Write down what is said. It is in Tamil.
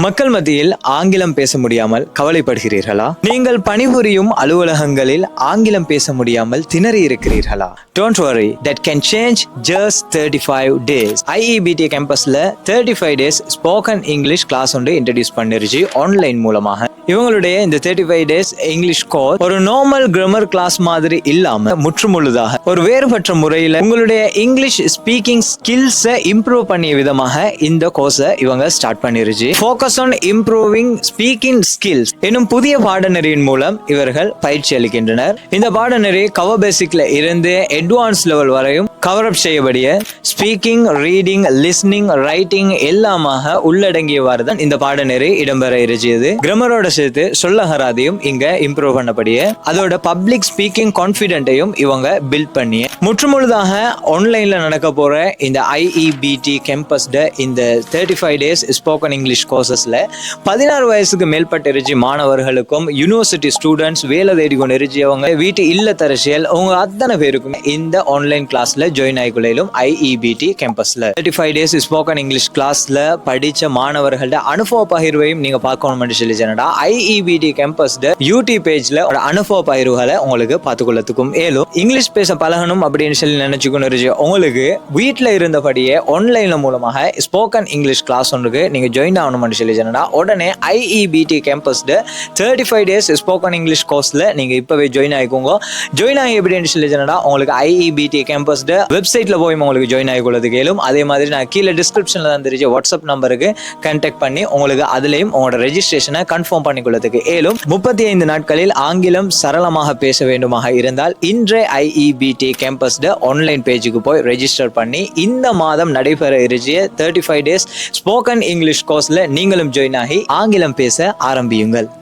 மக்கள் மத்தியில் ஆங்கிலம் பேச முடியாமல் கவலைப்படுகிறீர்களா? நீங்கள் பணிபுரியும் அலுவலகங்களில் ஆங்கிலம் பேச முடியாமல் திணறி இருக்கிறீர்களா don't worry that can change just thirty five days IEPT கேம்பஸ்ல thirty five days spoken English class ஒன்று இன்ட்ரடியூஸ் பண்ணிருச்சு ஆன்லைன் மூலமாக. இவங்களுடைய இந்த thirty five days English course ஒரு நார்மல் கிராமர் கிளாஸ் மாதிரி இல்லாம முற்றுமுழுதாக ஒரு வேறுபட்ட முறையில உங்களுடைய இங்கிலீஷ் ஸ்பீக்கிங் ஸ்கில்ஸை இம்ப்ரூவ் பண்ணிய விதமாக இந்த கோர்ஸை இவங்க ஸ்டார்ட் பண்ணிருச்சு focus on improving speaking skills என்னும் புதிய பாடநெறியின் மூலம் இவர்கள் பயிற்சி அளிக்கின்றனர். இந்த பாடநெறி கவர் பேசிக்ல இருந்து அட்வான்ஸ் லெவல் வரையும் கவர் அப் செய்யக்கூடிய ஸ்பீக்கிங் ரீடிங் லிஸ்னிங் ரைட்டிங் எல்லாமாக உள்ளடங்கியவாறு தான் இந்த பாடநெறி இடம்பெற இருந்தது கிரமரோட சேர்த்து சொல்லகராதையும் இங்க இம்ப்ரூவ் பண்ணபடியே அதோட பப்ளிக் ஸ்பீக்கிங் கான்பிடென்ட்டையும் இவங்க பில்ட் பண்ணி முற்றுமுழுதாக ஆன்லைன்ல நடக்க போற இந்த ஐஇபிடி கேம்பஸ்ட இந்த thirty five days spoken English கோர்சஸ்ல பதினாறு வயசுக்கு மேற்பட்ட இருச்சி மாணவர்களுக்கும் யூனிவர்சிட்டி ஸ்டூடெண்ட்ஸ் வேலை தேடி கொண்டு இருச்சியவங்க வீட்டு இல்லத்தரசியல் அவங்க அத்தனை பேருக்கும் இந்த ஆன்லைன் கிளாஸ்ல ஜாயின் ஆகிக்கொள்ளையிலும் IEPT கேம்பஸ்ல thirty five days spoken English கிளாஸ்ல படித்த மாணவர்களோட அனுபவ பகிர்வையும் நீங்க பார்க்கணும்னு சொல்லி சொன்னா ஐஇபிடி கேம்பஸ்ட யூடியூப் பேஜ்ல ஒரு அனுபவ பகிர்வுகளை உங்களுக்கு பார்த்துக்கொள்ளத்துக்கும். ஏலும் இங்கிலீஷ் பேச பழகணும் அப்படின்னு சொல்லி நினைச்சுக்கணும் உங்களுக்கு வீட்டில் இருந்தபடியே ஆன்லைனில் மூலமாக ஸ்போக்கன் இங்கிலீஷ் கிளாஸ் ஒன்றுக்கு நீங்கள் ஜாயின் ஆகணும்னு சொல்லி சொன்னா உடனே IEPT கேம்பஸ்ட thirty five days spoken English கோர்ஸில் நீங்கள் இப்போவே ஜாயின் ஆகிக்கோங்க. ஜாயின் ஆகி எப்படின்னு சொல்லி சொன்னா உங்களுக்கு ஐஇபிடி கேம்பஸ்ட வெப்சைட்ல போய் உங்களுக்கு ஜாயின் ஆகி கொள்ளது கேளும் அதே மாதிரி நான் கீழே டிஸ்கிரிப்ஷன்ல தான் தெரிஞ்ச வாட்ஸ்அப் நம்பருக்கு கான்டாக்ட் பண்ணி உங்களுக்கு அதுலயும் உங்களோட ரெஜிஸ்ட்ரேஷனை கன்ஃபார்ம் பண்ணிக்கொள்ளதுக்கு ஏலும் முப்பத்தி ஐந்து நாட்களில் ஆங்கிலம் சரளமாக பேச வேண்டுமாக இருந்தால் இன்றைய ஐஇபிடி கேம்பஸ்ட ஆன்லைன் பேஜுக்கு போய் ரெஜிஸ்டர் பண்ணி இந்த மாதம் நடைபெற இருக்கிய thirty five days spoken English கோர்ஸ்ல நீங்களும் ஜாயின் ஆகி ஆங்கிலம் பேச ஆரம்பியுங்கள்.